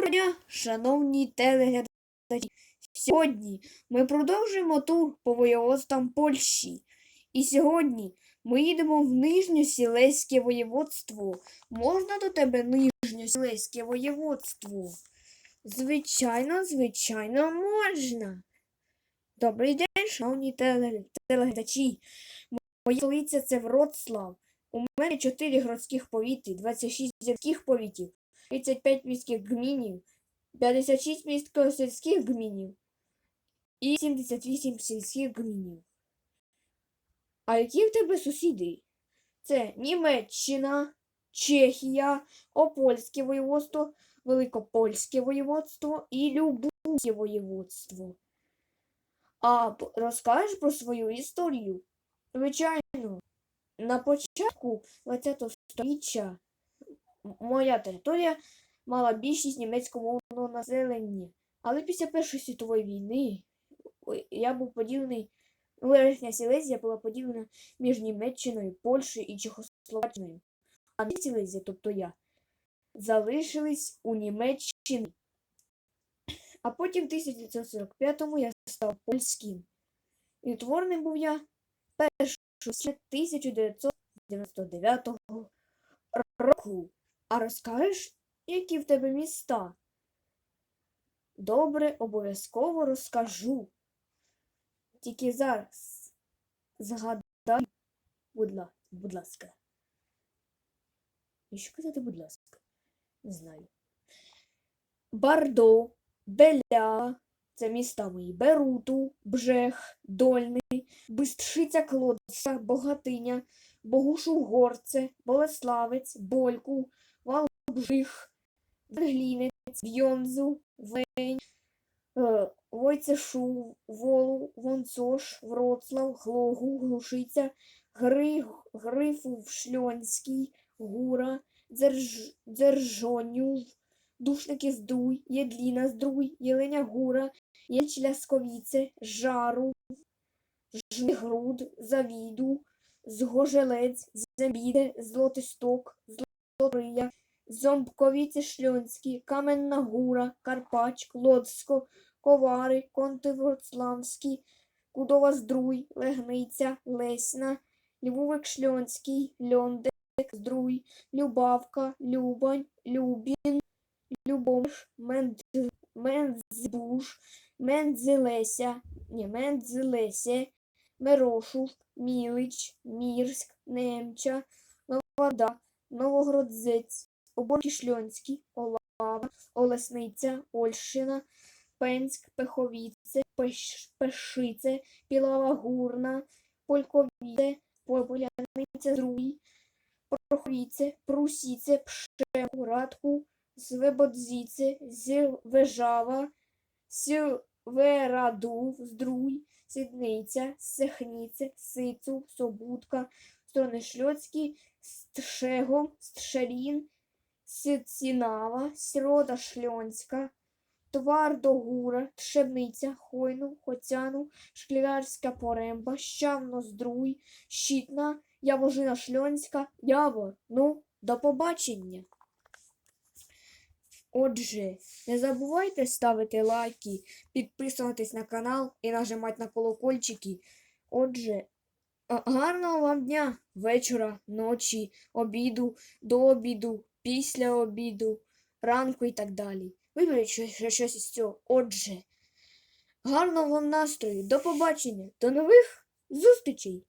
Доброго дня, шановні телеглядачі. Сьогодні ми продовжуємо тур по воєводствам Польщі. І сьогодні ми їдемо в Нижньосілеське воєводство. Можна до тебе Нижньосілеське воєводство? Звичайно, звичайно, можна. Добрий день, шановні телеглядачі. Моя столиця це Вроцлав. У мене 4 городських повіти, 26 сільських повітів. 35 міських гмінів, 56 місько-сільських гмінів і 78 сільських гмінів. А які в тебе сусіди? Це Німеччина, Чехія, Опольське воєводство, Великопольське воєводство і Любузьке воєводство. А розкажеш про свою історію? Звичайно, на початку ХХ століття моя територія мала більшість німецькомовного населення. Але після Першої світової війни я був поділений, Верхня Сілезія була поділена між Німеччиною, Польщею і Чехословаччиною. А Нижня Сілезія, тобто я, залишились у Німеччині. А потім в 1945-му я став польським. І утворений був я 1 січня 1999 року. А розкажеш, які в тебе міста? Добре, обов'язково розкажу. Тільки зараз згадай, будь, ла- будь ласка. І що казати, будь ласка? Не знаю. Бардо, Беля, це міста мої, Беруту, Бжех, Дольний, Бистршиця Клодця, Богатиня, Богушу-Горце, Болеславець, Больку, Валбжих, Глінець, Вйонзу, Вень, е, Войцешу, Волу, Вонцош, Вроцлав, Глогу, Глушиця, Гри, Грифу, Шльонський, Гура, Дзерж, Дзержонюв, Душники Здруй, Єдліна Здруй, Єленя Гура, Єльчлясковіце, Жару, Жнигруд, Завіду, Згожелець, Зембіде, Злотисток, Злотория, Зомбковіці Шльонські, Каменна Гура, Карпач, Клодсько, Ковари, Контивроцлавський, Кудова Здруй, Легниця, Лесна, Львовик Шльонський, Льондек, Здруй, Любавка, Любань, Любін, Любомиш, Мендз- Мензбуш, Мензелеся, ні, Мензелеся, Мирошув, Мілич, Мірськ, Немча, Новода, Новогродзець, Оборки Шльонські, Олава, Олесниця, Ольщина, Пенськ, Пеховіце, Пеш, Пешице, Пілава Гурна, Польковіце, Поляниця, Зруй, Проховіце, Прусіце, Пшему, Радку, Звебодзіце, Звежава, Свераду, Здруй, Сідниця, Сехніце, Сицу, Собутка, Стронешльоцький, Стшего, Стшелін, Сицінава, Срода Шльонська, Твардогура, Тшебниця, Хойну, Хоцяну, Шклярська Поремба, Щавно Здруй, Щитна, Явожина Шльонська, Явор. Ну, до побачення. Отже, не забувайте ставити лайки, підписуватись на канал і нажимати на колокольчики. Отже, гарного вам дня, вечора, ночі, обіду, до обіду, після обіду, ранку і так далі. Виберіть щось, із цього. Отже, гарного вам настрою, до побачення, до нових зустрічей!